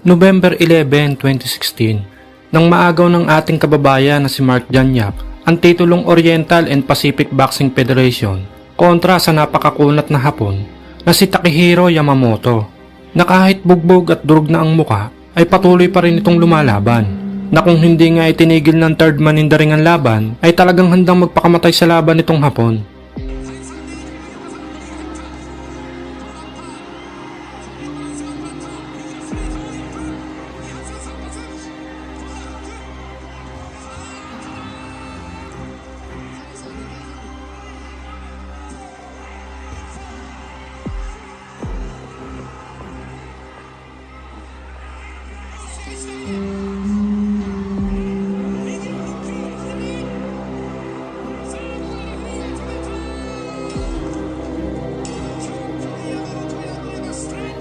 November 11, 2016, nang maagaw ng ating kababayan na si Mark Janyap ang titulong Oriental and Pacific Boxing Federation kontra sa napakakunat na Hapon na si Takehiro Yamamoto na kahit bugbog at durog na ang muka ay patuloy pa rin itong lumalaban na kung hindi nga itinigil ng third man in the ring ang laban ay talagang handang magpakamatay sa laban nitong Hapon.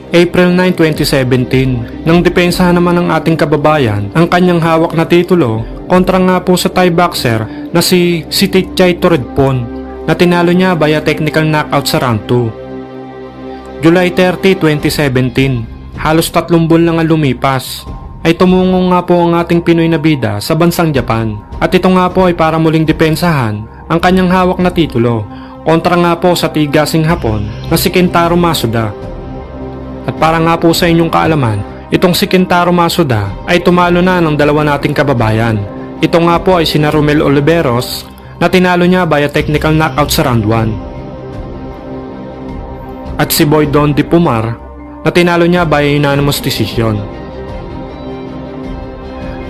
April 9, 2017, nang depensahan naman ng ating kababayan ang kanyang hawak na titulo kontra nga po sa Thai boxer na si Sitichai Toredpon na tinalo niya via technical knockout sa round 2. July 30, 2017, halos tatlong buwan lang ang lumipas, ay tumungo nga po ang ating Pinoy na bida sa bansang Japan at ito nga po ay para muling depensahan ang kanyang hawak na titulo kontra nga po sa tigasing Hapon na si Kentaro Masuda. At para nga po sa inyong kaalaman, itong si Kentaro Masuda ay tumalo na ng dalawa nating kababayan. Ito nga po ay si Romel Oliveros na tinalo niya via technical knockout sa round 1. At si Boy Don Di Pumar na tinalo niya via unanimous decision.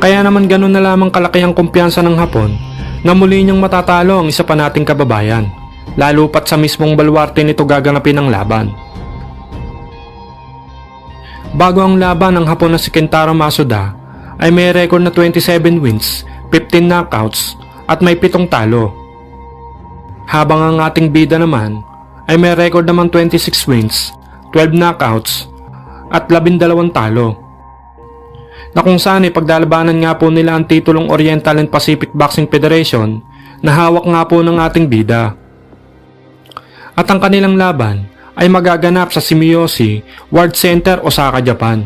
Kaya naman ganun na lamang kalaki ang kumpiyansa ng Hapon na muli niyang matatalo ang isa pa nating kababayan, lalo pat sa mismong baluarte nito gaganapin ang laban. Bago ang laban ng hapon na si Kentaro Masuda ay may record na 27 wins, 15 knockouts at may pitong talo. Habang ang ating bida naman ay may record naman 26 wins, 12 knockouts at 12 talo. Na kung saan ay pagdalabanan nga po nila ang titulong Oriental and Pacific Boxing Federation na hawak nga po ng ating bida. At ang kanilang laban ay magaganap sa Shimiyoshi World Center, Osaka, Japan.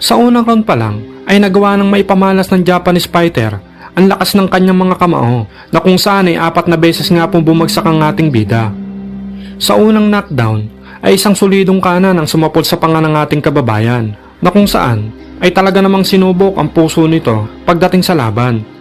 Sa unang round pa lang ay nagawa ng maipamalas ng Japanese fighter ang lakas ng kanyang mga kamao na kung saan ay apat na beses nga pong bumagsak ang ating bida. Sa unang knockdown ay isang solidong kanan ang sumapot sa panga ng ating kababayan na kung saan ay talaga namang sinubok ang puso nito pagdating sa laban.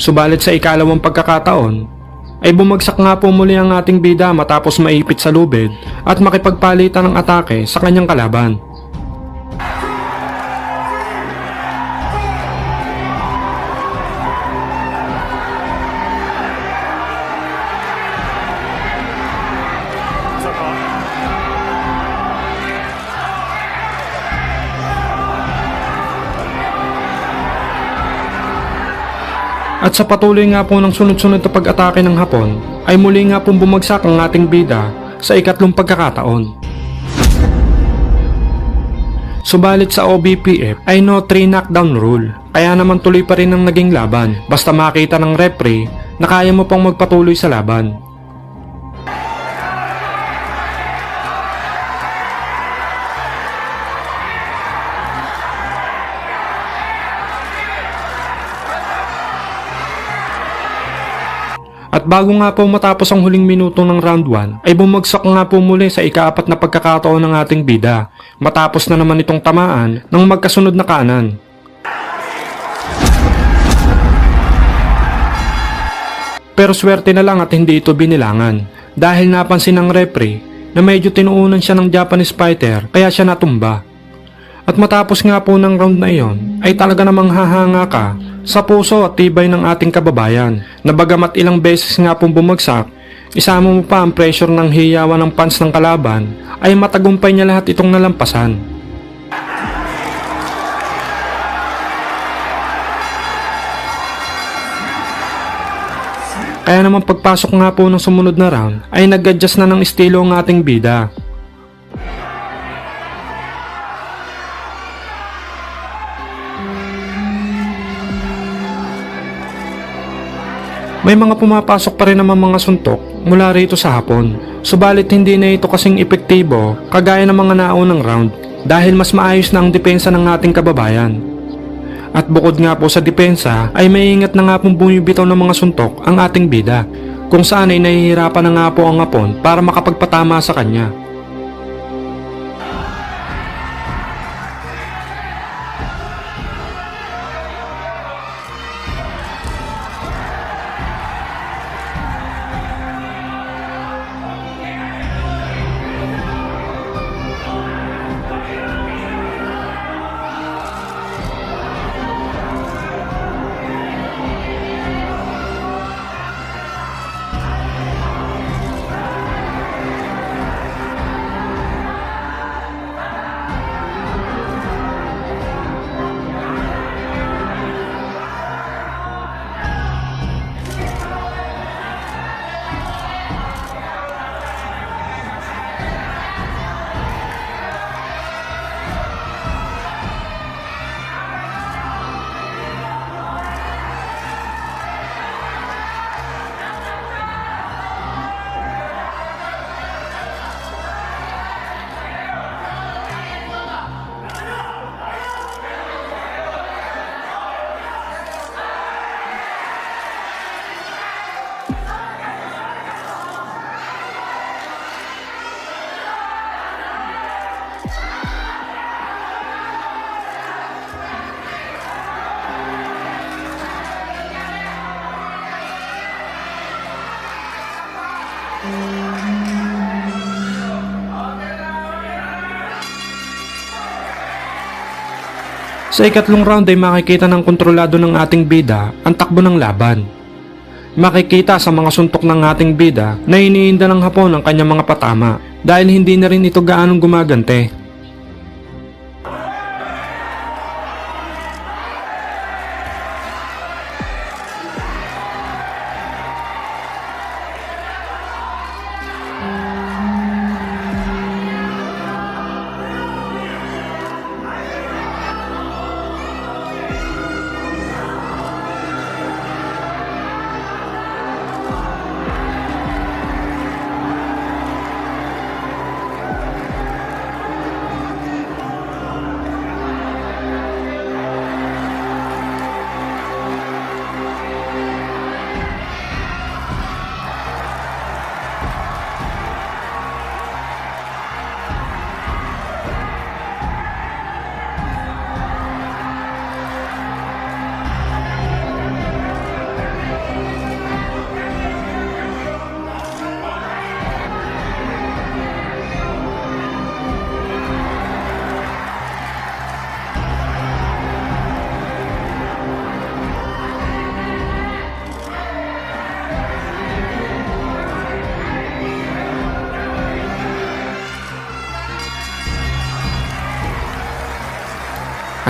Subalit sa ikalawang pagkakataon, ay bumagsak nga po muli ang ating bida matapos maipit sa lubid at makipagpalitan ng atake sa kanyang kalaban. At sa patuloy nga po ng sunod-sunod na pag-atake ng Hapon, ay muli nga pong bumagsak ang ating bida sa ikatlong pagkakataon. Subalit sa OBPF ay no 3 knockdown rule, kaya naman tuloy pa rin ang naging laban basta makita ng referee na kaya mo pang magpatuloy sa laban. At bago nga po matapos ang huling minuto ng round 1, ay bumagsak nga po muli sa ikaapat na pagkakataon ng ating bida, matapos na naman itong tamaan ng magkasunod na kanan. Pero swerte na lang at hindi ito binilangan, dahil napansin ng referee na medyo tinuunan siya ng Japanese fighter kaya siya natumba. At matapos nga po ng round na iyon, ay talaga namang hahanga ka sa puso at tibay ng ating kababayan na bagamat ilang beses nga pong bumagsak, isama mo pa ang pressure ng hiyawan ng fans ng kalaban, ay matagumpay niya lahat itong nalampasan. Kaya naman pagpasok nga po ng sumunod na round ay nag-adjust na ng estilo ang ating bida. May mga pumapasok pa rin naman mga suntok mula rito sa hapon. Subalit hindi na ito kasing epektibo kagaya ng mga naunang round dahil mas maayos na ang depensa ng ating kababayan. At bukod nga po sa depensa ay maingat na nga pong bumibitaw ng mga suntok ang ating bida kung saan ay nahihirapan na nga po ang hapon para makapagpatama sa kanya. Sa ikatlong round ay makikita ng kontrolado ng ating bida ang takbo ng laban. Makikita sa mga suntok ng ating bida na iniinda ng hapon ang kanyang mga patama dahil hindi na rin ito gaanong gumagante.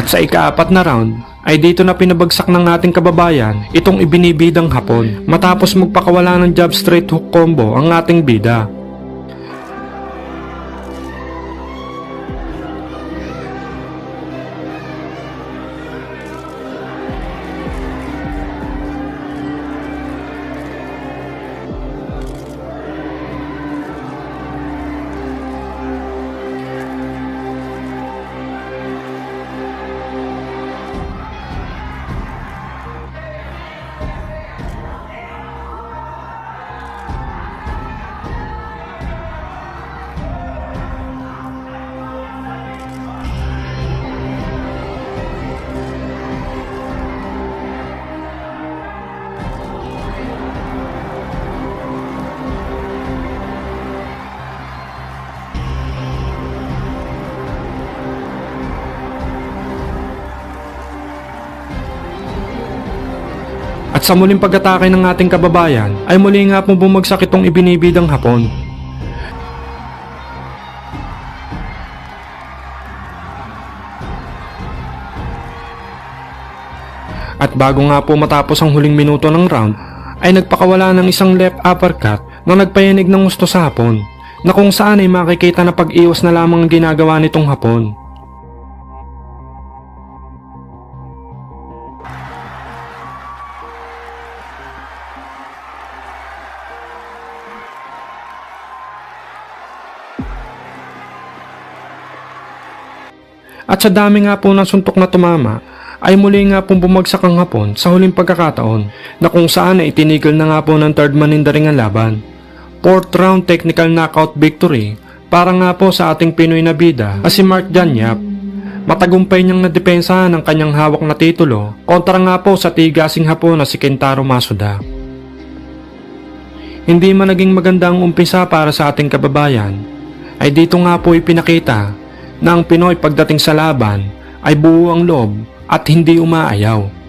At sa ikaapat na round, ay dito na pinabagsak ng ating kababayan itong ibinibidang hapon matapos magpakawala ng jab straight hook combo ang ating bida. At sa muling pag-atake ng ating kababayan ay muli nga pong bumagsak itong ibinibidang hapon. At bago nga po matapos ang huling minuto ng round, ay nagpakawala ng isang left uppercut na nagpayanig ng gusto sa hapon, na kung saan ay makikita na pag-iwas na lamang ang ginagawa nitong hapon. At sa dami nga po ng suntok na tumama, ay muli nga pong bumagsak ang hapon sa huling pagkakataon na kung saan ay itinigil na nga po ng third man in the ring ang laban. Fourth round technical knockout victory para nga po sa ating Pinoy na bida na si Mark Janyap. Matagumpay niyang nadepensahan ang kanyang hawak na titulo kontra nga po sa tigasing hapon na si Kentaro Masuda. Hindi man naging maganda ang umpisa para sa ating kababayan, ay dito nga po ipinakita ang Pinoy pagdating sa laban ay buo ang loob at hindi umaayaw.